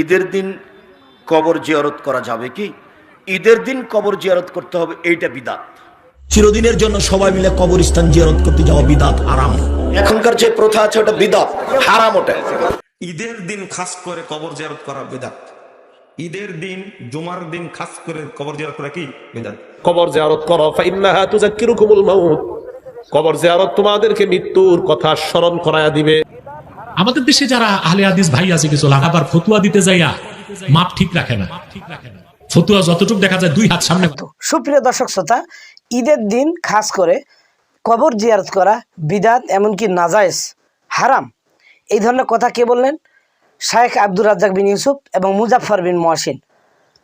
ঈদের দিন কবর জিয়ারত করা যাবে কি? ঈদের দিন কবর জিয়ারত করতে হবে এইটা বিদাত। চিরদিনের জন্য সবাই মিলে কবরস্থান জিয়ারত করতে যাওয়া বিদাত আরাম। এখনকার যে প্রথা আছে ওটা বিদাত হারাম ওটা। ঈদের দিন খাস করে কবর জিয়ারত করা বিদাত। ঈদের দিন জুমার দিন খাস করে কবর জিয়ারত করা কি? বেদাত। কবর জিয়ারত করো ফাইন্নাহা তুযাক্কিরুকুমুল মাউত। কবর জিয়ারত তোমাদেরকে মৃত্যুর কথা স্মরণ করায়া দিবে। আমাদের দেশে যারা আহলে হাদিস ভাই আছে কিছু, আবার ফতুয়া দিতে যাইয়া মাপ ঠিক রাখে না। ফতুয়া যতটুকু দেখা যায় দুই হাত সামনে। সুপ্রিয় দর্শক শ্রোতা, ঈদের দিন খাস করে কবর জিয়ারত করা বিদাত, এমনকি নাজায়েজ, হারাম। এই ধরনের কথা কে বললেন? শায়েখ আব্দুর রাজ্জাক বিন ইউসুফ এবং মুজাফফর বিন মহসিন।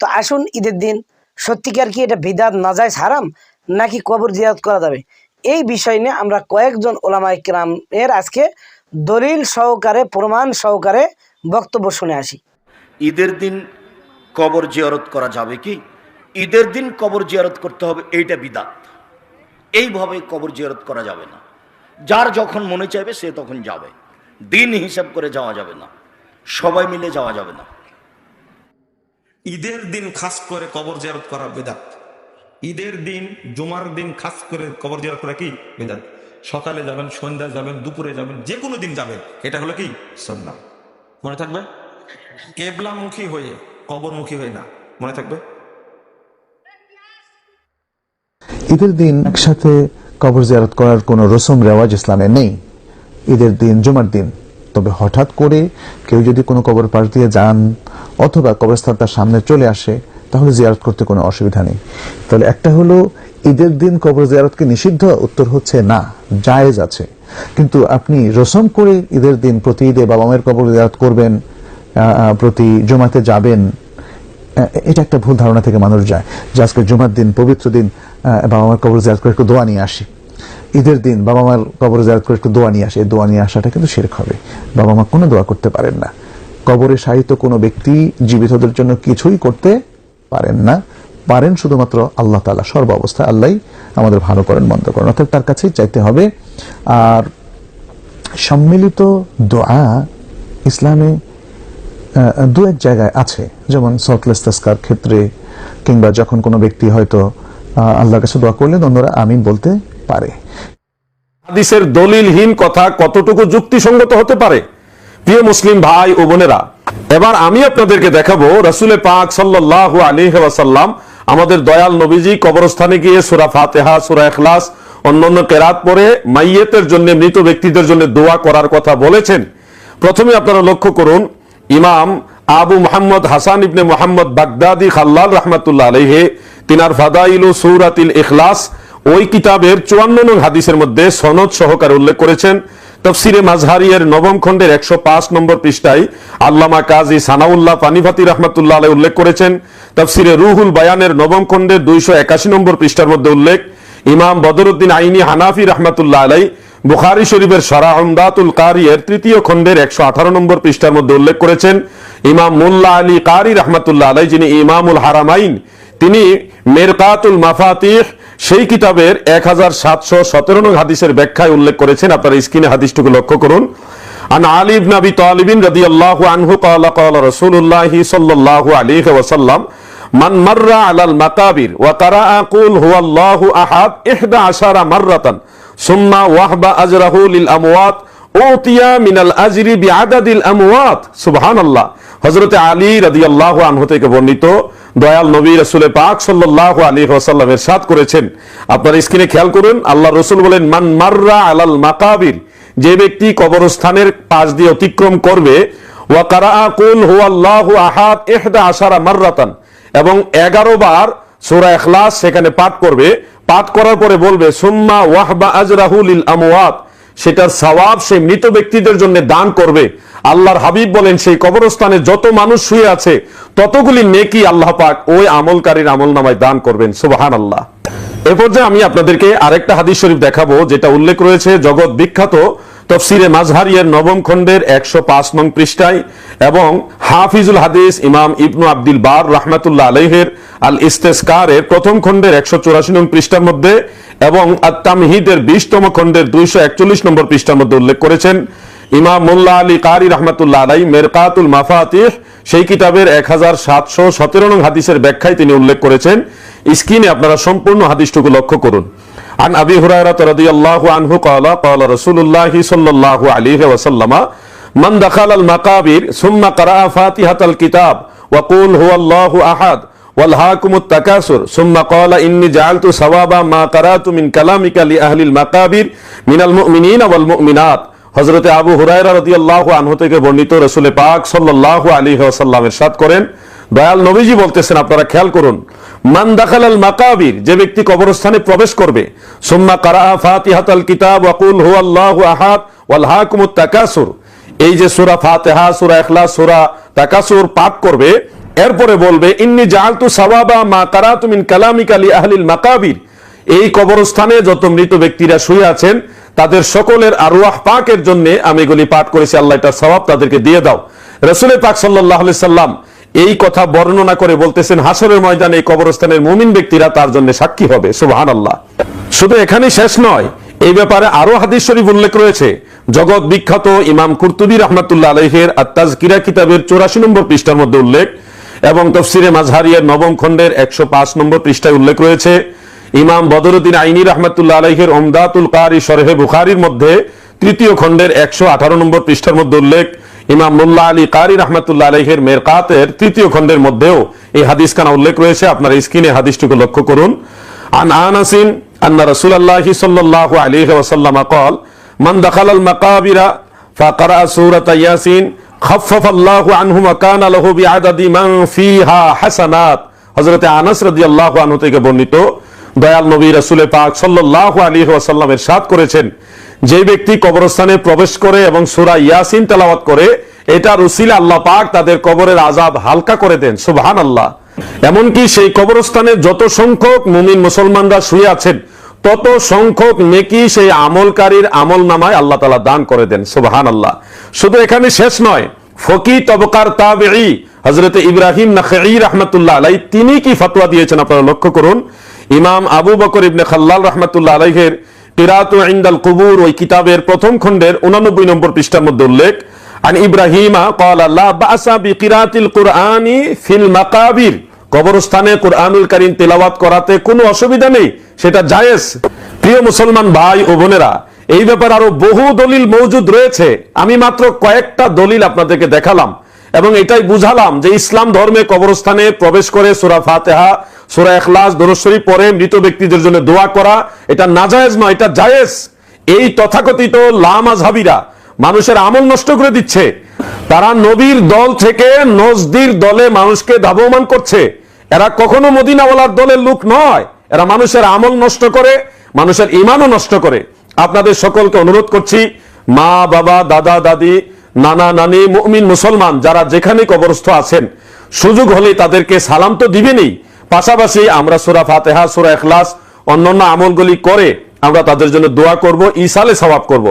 তো আসুন ঈদের দিন, সত্যিকার কি এটা বিদাত, নাজায়েজ, হারাম, নাকি কবর জিয়ারত করা যাবে? এই বিষয় নিয়ে আমরা কয়েকজন ওলামা ইকরামের আজকে দলিল সহকারে প্রমাণ সহকারে বক্তব্য শুনে আসি। ঈদের দিন কবর জিয়ারত করা যাবে কি? ঈদের দিন কবর জিয়ারত করতে হবে এইটা বিদাত এইভাবে কবর জিয়ারত করা যাবে না। যার যখন মনে চাইবে সে তখন যাবে। দিন হিসাব করে যাওয়া যাবে না। সবাই মিলে যাওয়া যাবে না। ঈদের দিন খাস করে কবর জিয়ারত করা বেদাত। ঈদের দিন জুমার দিন খাস করে কবর জিয়ারত করা কি? বেদাত। সকালে যাবেন, সন্ধ্যায় যাবেন, দুপুরে যাবেন যে কোনো দিন যাবেন। এটা হলো কি? সন্না মনে থাকবে? কেবলামুখী হয়ে, কবরমুখী হয়ে না। মনে থাকবে? ঈদের দিন একসাথে কবর জিয়ারত করার কোনো রসম, রেওয়াজ ইসলামে নেই। ঈদের দিন, জুমার দিন। তবে হঠাৎ করে কেউ যদি কোনো কবর পাশ দিয়ে যান অথবা কবরস্থান তার সামনে চলে আসে, তাহলে জিয়ারত করতে কোনো অসুবিধা নেই। তাহলে একটা হলো ঈদের দিন কবর জিয়ারতকে নিষিদ্ধ? উত্তর হচ্ছে না, জায়েজ আছে। কিন্তু আপনি রসম করে ঈদের দিন প্রতি ঈদে বাবা মায়ের কবর জিয়ারত করবেন প্রতি জমাতে যাবেন এটা একটা ভুল ধারণা থেকে মানুষ যায় যে আজকে জুমার দিন, পবিত্র দিন বাবা মার কবর জিয়ারত করে একটু দোয়া নিয়ে আসি। ঈদের দিন বাবা মার কবর জিয়ারত করে একটু দোয়া নিয়ে আসে দোয়া নিয়ে আসাটা কিন্তু শেরক হবে। বাবা মা কোনো দোয়া করতে পারেন না। কবরে সাহিত্য কোনো ব্যক্তি জীবিতদের জন্য কিছুই করতে পারেন না। পারেন শুধুমাত্র আল্লাহ তালা সর্ব অবস্থায় আল্লাহ আমাদের ভালো করেন, মন্দ করেন। অর্থাৎ তার কাছেই চাইতে হবে। আর সম্মিলিত দোয়া ইসলামে দু এক জায়গায় আছে। যেমন সতলেস্তাস্কার ক্ষেত্রে কিংবা যখন কোনো ব্যক্তি হয়তো আল্লাহর কাছে দোয়া করলেন, অন্যরা আমিন বলতে পারে। হাদিসের দলিলহীন কথা কতটুকু যুক্তিসঙ্গত হতে পারে? প্রিয় মুসলিম ভাই ও বোনেরা, এবার আমি আপনাদেরকে দেখাবো রাসুলে পাক সাল্লাহ আলী ওয়াসাল্লাম আমাদের দয়াল নবীজি কবরস্থানে গিয়ে সুরা ফাতেহা, সুরা এখলাস অন্যান্য কেরাত পরে মাইয়েতের জন্য, মৃত ব্যক্তিদের জন্য দোয়া করার কথা বলেছেন। প্রথমে আপনারা লক্ষ্য করুন, ইমাম আবু মোহাম্মদ হাসান ইবনে মোহাম্মদ বাগদাদি খাল্লাল রহমাতুল্লাহ আলহে তিনার ফাদাইলু সৌরাতিল ইখলাস, ওই কিতাবের চুয়ান্ন হাদিসের মধ্যে সনদ সহকারে উল্লেখ করেছেন। তফসিরে মাজহারিয়ের নবম খণ্ডের একশো পাঁচ নম্বর পৃষ্ঠায় আল্লামা কাজী সানাউল্লাহ পানিভাতি রহমাতুল্লাহ আলাই উল্লেখ করেছেন। তফসিরে রুহুল বায়ানের নবম খণ্ডের দুইশো একাশি নম্বর পৃষ্ঠার মধ্যে উল্লেখ, ইমাম বদরুদ্দিন আইনি হানাফি রহমাতুল্লাহ আলাই বুখারি শরীফের সারা আমদাতুল কারিয়ের তৃতীয় খণ্ডের একশো আঠারো নম্বর পৃষ্ঠার মধ্যে উল্লেখ করেছেন। ইমাম মুল্লা আলী কারি রহমাতুল্লাহ আলাই যিনি ইমামুল হারামাইন, তিনি মেরকাতুল মাফাতিহ সেই কিতাবের এক হাজার সাতশো সতেরো নং হাদিসের ব্যাখ্যায় উল্লেখ করেছেন আপনার স্ক্রিনে হাদিসটুকু লক্ষ্য করুন عن علي بن ابي طالب رضي الله عنه قال قال رسول الله صلى الله عليه وسلم من مر على المقابر وقرأ قول هو الله احد احدى عشر مرة ثم وهب اجره للاموات اوتي من الاجر بعدد الاموات سبحان الله হজরতে আলী রাদিয়াল্লাহু আনহু থেকে বর্ণিত দয়াল নবী রাসূলে পাক সাল্লাল্লাহু আলী ওয়াসাল্লাম ইরশাদ করেছেন। আপনার স্ক্রিনে খেয়াল করুন আল্লাহ রসুল বলেন, মান মাররা আলাল মাকাবির যে ব্যক্তি কবরস্থানের পাশ দিয়ে অতিক্রম করবে, ওয়া কারাআ কুল ইহদা আশারা এবং 11 বার সূরা ইখলাস সেখানে পাঠ করবে। পাঠ করার পরে বলবে, সুম্মা ওয়াহবা আজরাহু লিল আমওয়াত সেটার সওয়াব সেই মৃত ব্যক্তিদের জন্য দান করবে। আল্লাহর হাবিব বলেন, সেই কবরস্থানে যত মানুষ শুয়ে আছে, ততগুলি নেকি আল্লাহ পাক ওই আমলকারীর আমল নামায় দান করবেন। সুবাহান আল্লাহ এরপর যে আমি আপনাদেরকে আরেকটা হাদিস শরীফ দেখাবো, যেটা উল্লেখ রয়েছে, জগৎ বিখ্যাত তফসিরে মাজহারিয়ের নবম খণ্ডের একশো পাঁচ নং পৃষ্ঠায় এবং হাফিজুল হাদিস ইমাম ইবনু আব্দুল বার রহমাতুল্লাহ আলহের আল ইস্তেস্কারের প্রথম খণ্ডের একশো চুরাশি নং পৃষ্ঠার মধ্যে এবং আত্তামহিদের বিশতম খণ্ডের দুইশো একচল্লিশ নম্বর পৃষ্ঠার মধ্যে উল্লেখ করেছেন ইমাম মোল্লা আলী কারি রহমতুল্লাহ আলাই মেরকাতুল মাফাতিহ। সেই কিতাবের এক হাজার সাতশো সতেরো নং হাদিসের ব্যাখ্যায় তিনি উল্লেখ করেছেন। স্ক্রিনে আপনারা সম্পূর্ণ হাদিসটুকু লক্ষ্য করুন। عن أبي هريرة رضي الله عنه قال قال رسول الله صلى الله عليه وسلم من دخل المقابر ثم قرأ فاتحة الكتاب وقول هو الله أحد والهاكم التكاثر ثم قال إني جعلت ثواب ما قرأت من كلامك لأهل المقابر من المؤمنين والمؤمنات হজরতে আবু হুরায়রা রাদিয়াল্লাহু আনহু থেকে বর্ণিত রসুলে পাক সাল্লাল্লাহু আলাইহি ওয়াসাল্লাম ইরশাদ করেন দয়াল নবীজি বলতেছেন, আপনারা খেয়াল করুন। মান দাখালাল মাকাবির, যে ব্যক্তি কবরস্থানে প্রবেশ করবে, সুম্মা কারা ফাতিহাতাল কিতাব ওয়াকুল হুয়াল্লাহু আহাদ ওয়াল হাকুমুত তাকাসুর। এই যে সূরা ফাতিহা, সূরা ইখলাস, সূরা তাকাসুর পাঠ করবে, এরপরে বলবে, ইন্নি জাআলতু সাওয়াবা মা কারাতু মিন কালামিকা লি আহলিল মাকাবির। এই কবরস্থানে যত মৃত ব্যক্তিরা শুয়ে আছেন, তাদের সকলের আরওয়াহ পাকের জন্য আমি এগুলি পাঠ করেছি। আল্লাহ এটার সওয়াব তাদেরকে দিয়ে দাও। রসুল পাক সাল্লাহ সাল্লাম এই কথা বর্ণনা করে বলতেছেন হাসরের ময়দানে এই কবরস্থানের মুমিন ব্যক্তিরা তার জন্য সাক্ষী হবে। সুবহান আল্লাহ শুধু এখানে শেষ নয়, এই ব্যাপারে আরও হাদিস শরীফ উল্লেখ রয়েছে। জগৎ বিখ্যাত ইমাম কুর্তুবী রহমাতুল্লাহ আলহের আত্মাজ কিরা কিতাবের চৌরাশি নম্বর পৃষ্ঠার মধ্যে উল্লেখ এবং তফসিরে মাঝহারিয়ার নবম খণ্ডের একশো পাঁচ নম্বর পৃষ্ঠায় উল্লেখ রয়েছে, ইমাম বদরুদ্দিন আইনি রহমাতুল্লাহ আলহের ওমদাতুল কারি শরহে বুখারির মধ্যে তৃতীয় খণ্ডের একশো আঠারো নম্বর পৃষ্ঠার মধ্যে উল্লেখ ইমাম মুল্লা আলী কারি রহমতুল্লাহ আলহের মেরকাতের তৃতীয় খণ্ডের মধ্যেও এই হাদিস খানা উল্লেখ রয়েছে। আপনার স্ক্রিনে হাদিসটুকু লক্ষ্য করুন। আন আনাসিন রসুল আল্লাহ সাল্লাহ আলী ওসাল্লাম কল মান দখাল আল মাকাবিরা ফাকারা সুরত ইয়াসিন খফফ আল্লাহ আনহু মাকান বিআদাদি মান ফিহা হাসানাত। হযরত আনাস রাদিয়াল্লাহু আনহু থেকে বর্ণিত, দয়াল নবী রাসূল পাক সাল্লাল্লাহু আলাইহি ওয়াসাল্লাম করেছেন। যে ব্যক্তি কবরস্থানে প্রবেশ করে এবং সূরা ইয়াসিন তেলাওয়াত করে, এটা রুসিলা আল্লাহ পাক তাদের কবরের আযাব হালকা করে দেন, সুবহানাল্লাহ। এমনকি সেই কবরস্থানে যত সংখ্যক মুমিন মুসলমানরা শুয়ে আছেন, তত সংখ্যক নেকি সেই আমলকারীর আমল নামায় আল্লাহ তালা দান করে দেন সুবাহান আল্লাহ শুধু এখানে শেষ নয়, ফকি তবকার তাবেঈ হজরত ইব্রাহিম নাখঈ রহমতুল্লাহ আলাই তিনি কি ফতোয়া দিয়েছেন আপনারা লক্ষ্য করুন? ইমাম আবু বকর ইবনে খাল্লাল রহমতুল্লাহ আলাইহের কিরাত ইন্দাল কুবুর ওই কিতাবের প্রথম খণ্ডের উনানব্বই নম্বর পৃষ্ঠার মধ্যে উল্লেখ আন ইব্রাহিমা قال لا بأس بقراءة القرآن في المقابر কবরস্থানে কোরআনুল কারীম তেলাওয়াত করাতে কোনো অসুবিধা নেই সেটা জায়েজ প্রিয় মুসলমান ভাই ও বোনেরা এই ব্যাপারে আরো বহু দলিল মৌজুদ রয়েছে আমি মাত্র কয়েকটা দলিল আপনাদেরকে দেখালাম এবং এটাই বুঝালাম যে ইসলাম ধর্মে কবরস্থানে প্রবেশ করে সুরা ফাতেহা, সুরা এখলাস দরশ্বরী পরে মৃত ব্যক্তিদের জন্য দোয়া করা, এটা নাজায়েজ নয়, এটা জায়েজ। এই তথাকথিত লামাজহাবিরা মানুষের আমল নষ্ট করে দিচ্ছে। তারা নবীর দল থেকে নজদির দলে মানুষকে ধাবমান করছে। এরা কখনো মদিনাওয়ালার দলের লোক নয়। এরা মানুষের আমল নষ্ট করে, মানুষের ইমানও নষ্ট করে। আপনাদের সকলকে অনুরোধ করছি, মা, বাবা, দাদা, দাদি নানা নানি মুমিন মুসলমান যারা যেখানে কবরস্থ আছেন, সুযোগ হলে তাদেরকে সালাম তো দিবেনি পাশাপাশি আমরা সুরা ফাতেহা, সুরা এখলাস অন্যান্য আমলগুলি করে আমরা তাদের জন্য দোয়া করব ইসালে সবাব করব।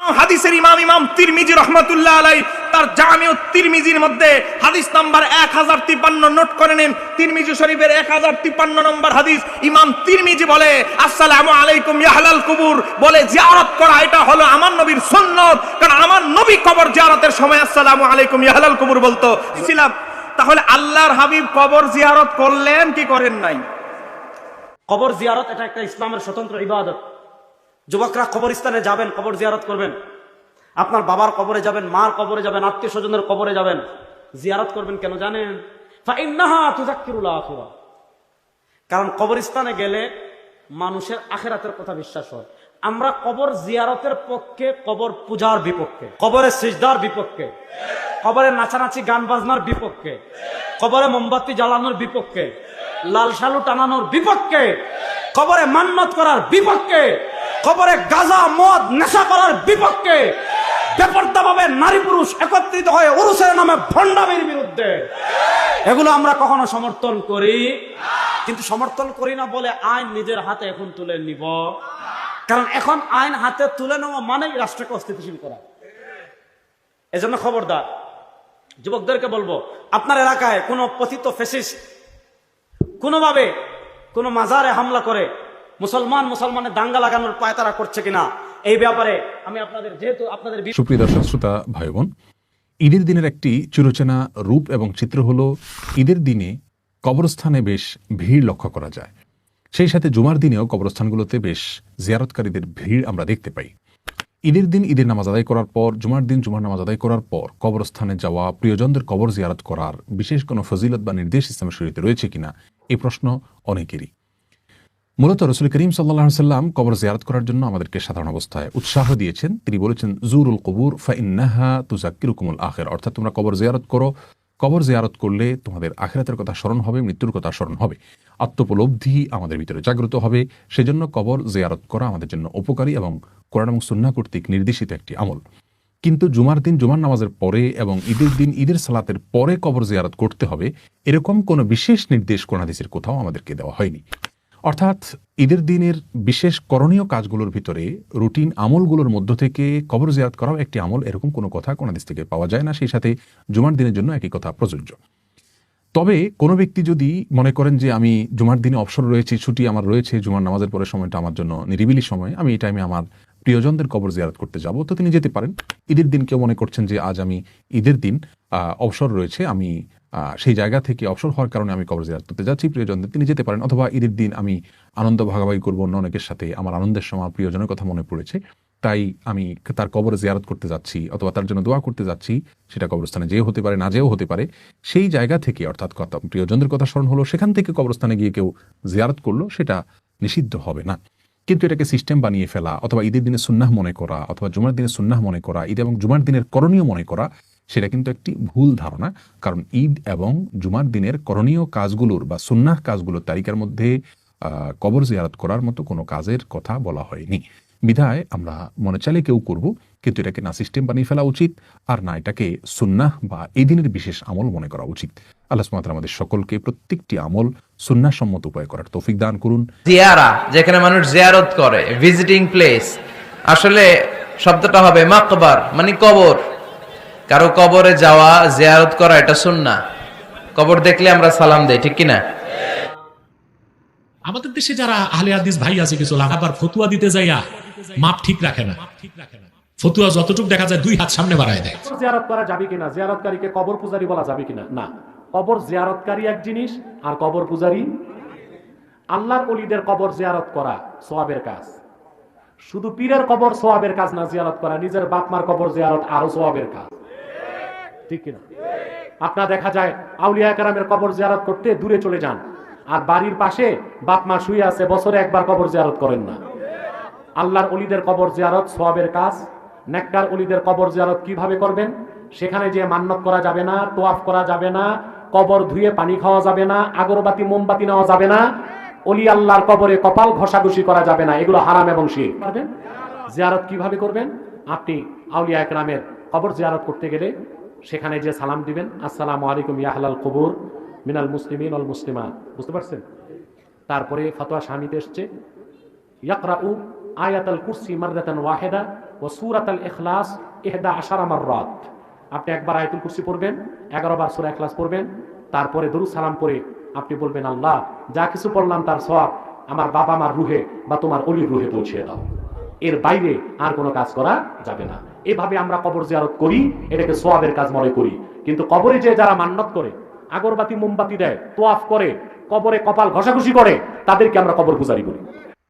হাদিসের ইমাম ইমাম তিরমিজি রহমতুল্লাহ আলাই তার জামিউ তিরমিজির মধ্যে হাদিস নাম্বার এক হাজার তিপ্পান্ন নোট করে নেন। তিরমিজি শরীফের এক হাজার তিপ্পান্ন নম্বর হাদিস। ইমাম তিরমিজি বলে, আসসালামু আলাইকুম ইয়াহলাল কুবুর। বলে, জিয়ারত করা, এটা হলো আমার নবীর সুন্নত। কারণ আমার নবী কবর জিয়ারতের সময়, আসসালামু আলাইকুম ইয়াহলাল কুবুর বলতো। ছিলাম। তাহলে আল্লাহর হাবিব কবর জিয়ারত করলেন কি করেন নাই? কবর জিয়ারত, এটা একটা ইসলামের স্বতন্ত্র ইবাদত। যুবকরা কবরস্থানে যাবেন, কবর জিয়ারত করবেন। আপনার বাবার কবরে যাবেন, মার কবরে যাবেন, আত্মীয় স্বজনের কবরে যাবেন। জিয়ারত করবেন কেন জানেন। কারণ কবরস্থানে গেলে মানুষের আখেরাতের কথা বিশ্বাস হয়। আমরা কবর জিয়ারতের পক্ষে, কবর পূজার বিপক্ষে, কবরের সিজদার বিপক্ষে কবরে নাচানাচি, গান বাজনার বিপক্ষে, কবরে মোমবাতি জ্বালানোর বিপক্ষে, লাল সালু টানানোর বিপক্ষে, কবরে মান্নত করার বিপক্ষে, কবরে গাজা, মদ, নেশা করার বিপক্ষে বেপর্দাভাবে নারী পুরুষ একত্রিত হয়ে উরুসের নামে ভণ্ডামির বিরুদ্ধে। এগুলো আমরা কখনো সমর্থন করি। কিন্তু সমর্থন করি না বলে আইন নিজের হাতে এখন তুলে নিব। কারণ এখন আইন হাতে তুলে নেওয়া মানেই রাষ্ট্রকে অস্থিতিশীল করা। এজন্য খবরদার, যুবকদেরকে বলব, আপনার এলাকায় কোনো পতিত ফেসিস্ট কোনোভাবে কোনো মাজারে হামলা করে মুসলমান মুসলমানের দাঙ্গা লাগানোর পায়তারা করছে কিনা? এই ব্যাপারে আমি আপনাদের যেহেতু আপনাদের সুপ্রিয় দর্শক, শ্রোতা ভাই বোন ঈদের দিনের একটি চিরচেনা রূপ এবং চিত্র হলো, ঈদের দিনে কবরস্থানে বেশ ভিড় লক্ষ্য করা যায়। সেই সাথে জুমার দিনেও কবরস্থানগুলোতে বেশ জিয়ারতকারীদের ভিড় আমরা দেখতে পাই। ঈদের দিন ঈদের নামাজ আদায় করার পর, জুমার দিন জুমার নামাজ আদায় করার পর কবরস্থানে যাওয়া প্রিয়জনদের কবর জিয়ারত করার বিশেষ কোনো ফজিলত বা নির্দেশ ইসলামের শরীরে রয়েছে কিনা, এই প্রশ্ন অনেকেরই। মূলত রসুল করিম সাল্লাহ সাল্লাম কবর জিয়ারত করার জন্য আমাদেরকে সাধারণ অবস্থায় উৎসাহ দিয়েছেন। তিনি বলেছেন, জুরুল কবুর ফাইন্নাহা তুজাক্কিরুকুমুল আখের অর্থাৎ তোমরা কবর জিয়ারত করো। কবর জিয়ারত করলে তোমাদের আখেরাতের কথা স্মরণ হবে, মৃত্যুর কথা স্মরণ হবে। আত্মোপলব্ধি আমাদের ভিতরে জাগ্রত হবে। সেজন্য কবর জিয়ারত করা আমাদের জন্য উপকারী এবং কোরআন এবং সুন্না কর্তৃক নির্দেশিত একটি আমল। কিন্তু জুমার দিন, জুমার নামাজের পরে এবং ঈদের দিন, ঈদের সালাতের পরে কবর জিয়ারত করতে হবে, এরকম কোনো বিশেষ নির্দেশ কোরআন হাদিসের কোথাও আমাদেরকে দেওয়া হয়নি। অর্থাৎ ঈদের দিনের বিশেষ করণীয় কাজগুলোর ভিতরে রুটিন আমলগুলোর মধ্য থেকে কবর জিয়ারত করাও একটি আমল, এরকম কোনো কথা কোন দেশ থেকে পাওয়া যায় না। সেই সাথে জুমার দিনের জন্য একই কথা, প্রযোজ্য। তবে কোনো ব্যক্তি যদি মনে করেন যে আমি জুমার দিনে অবসর রয়েছে, ছুটি আমার রয়েছে, জুমার নামাজের পরে সময়টা আমার জন্য নিরিবিলি সময়, আমি এই টাইমে আমার প্রিয়জনদের কবর জিয়ারত করতে যাব, তো তিনি যেতে পারেন। ঈদের দিন কেউ মনে করছেন যে আজ আমি ঈদের দিন অবসর রয়েছে, আমি সেই জায়গা থেকে অবসর হওয়ার কারণে আমি কবর জিয়ারত করতে যাচ্ছি। প্রিয়জনদের তিনি যেতে পারেন, অথবা ঈদের দিন আমি আনন্দ ভাগাভাগি করব অন্য অনেকের সাথে। আমার আনন্দের সময় প্রিয়জনের কথা মনে পড়েছে। তাই আমি তার কবর জিয়ারত করতে যাচ্ছি, অথবা তার জন্য দোয়া করতে যাচ্ছি, সেটা কবরস্থানে যেও হতে পারে, না যেও হতে পারে। সেই জায়গা থেকে, অর্থাৎ কথা প্রিয়জনদের কথা স্মরণ হলো, সেখান থেকে কবরস্থানে গিয়ে কেউ জিয়ারত করল, সেটা নিষিদ্ধ হবে না। কিন্তু এটাকে সিস্টেম বানিয়ে ফেলা, অথবা ঈদের দিনে সুন্নাহ মনে করা, অথবা জুমার দিনে সুন্নাহ মনে করা, ঈদ এবং জুমার দিনের করণীয় মনে করা সেটা কিন্তু একটি ভুল ধারণা। কারণ ঈদ এবং জুমার দিনের করণীয় কাজগুলোর বা সুন্নাহ কাজগুলোর তালিকার মধ্যে কবর জিয়ারত করার মতো কোনো কাজের কথা বলা হয়নি। বিধায় আমরা মনে চাইলে কেউ করব, কিন্তু এটাকে না সিস্টেম বানিয়ে ফেলা উচিত, আর না এটাকে সুন্নাহ বা এই দিনের বিশেষ আমল মনে করা উচিত। আল্লাহ তাআলা আমাদের সকলকে প্রত্যেকটি আমল সুন্নাহ সম্মত উপায় করার তৌফিক দান করুন। জিয়ারা, যেখানে মানুষ জিয়ারত করে ভিজিটিং প্লেস আসলে শব্দটা হবে মাকবার মানে কবর। কারও কবরে যাওয়া জিয়ারত করা এটা সুন্না। কবর দেখলে আমরা সালাম দেই ঠিক কিনা? আমাদের দেশে যারা আহলে হাদিস ভাই আছে কিছু আবার ফতুয়া দিতে যাইয়া মাপ ঠিক রাখে না। ফতুয়া যতটুকু দেখা যায় দুই হাত সামনে বাড়ায় দেয়। জিয়ারত করা যাবে কিনা? জিয়ারতকারীকে কবর পূজারি বলা যাবে কিনা? না। কবর জিয়ারতকারী এক জিনিস আর কবর পূজারি? আল্লাহর অলিদের কবর জিয়ারত করা সোয়াবের কাজ। শুধু পীরের কবর সোয়াবের কাজ না জিয়ারত করা নিজের বাপ মার কবর জিয়ারত আরও সোয়াবের কাজ। ঠিক কিনা? আপনার দেখা যায় আউলিয়া কারামের কবর জিয়ারত করতে দূরে চলে যান। আর বাড়ির পাশে বাপ মা শুয়ে আছে, বছরে একবার কবর জিয়ারত করেন না। আল্লাহর অলিদের কবর জিয়ারত সোয়াবের কাজ। নেককার অলিদের কবর জিয়ারত কীভাবে করবেন? সেখানে যে মান্নত করা যাবে না, তোয়াফ করা যাবে না, কবর ধুয়ে পানি খাওয়া যাবে না, আগরবাতি, মোমবাতি নেওয়া যাবে না, অলি আল্লাহর কবরে কপাল ঘষাঘষি করা যাবে না, এগুলো হারাম এবং শির। পারবেন? জিয়ারত কীভাবে করবেন? আপনি আউলিয়া একরামের কবর জিয়ারত করতে গেলে সেখানে যে সালাম দিবেন, আসসালামু আলাইকুম ইয়াহলাল কবুর, মিনাল মুসলিমিন অল মুসলিমা বুঝতে পারছেন? তারপরে ফতোয়া স্বামীতে এসছে, ইয়াকরাউ আয়াতাল কুরসি মারদাতান ওয়াহিদা ও সূরাতাল ইখলাস আশার আমার রথ আপনি একবার আয়াতুল কুরসি পড়বেন 11 বার সূরা ইখলাস পড়বেন, তারপরে দরুদ সালাম পড়ে আপনি বলবেন, আল্লাহ, যা কিছু পড়লাম তার সব আমার বাবা মার রুহে বা তোমার অলির রুহে পৌঁছে দাও। এর বাইরে আর কোনো কাজ করা যাবে না। এভাবে আমরা কবর জিয়ারত করি, এটাকে সোয়াবের কাজ মনে করি। কিন্তু কবরে যে যারা মান্নত করে, আগরবাতি, মোমবাতি দেয়, তোয়াফ করে, কবরে কপাল ঘষাঘষি করে, তাদেরকে আমরা কবর গুজারি করি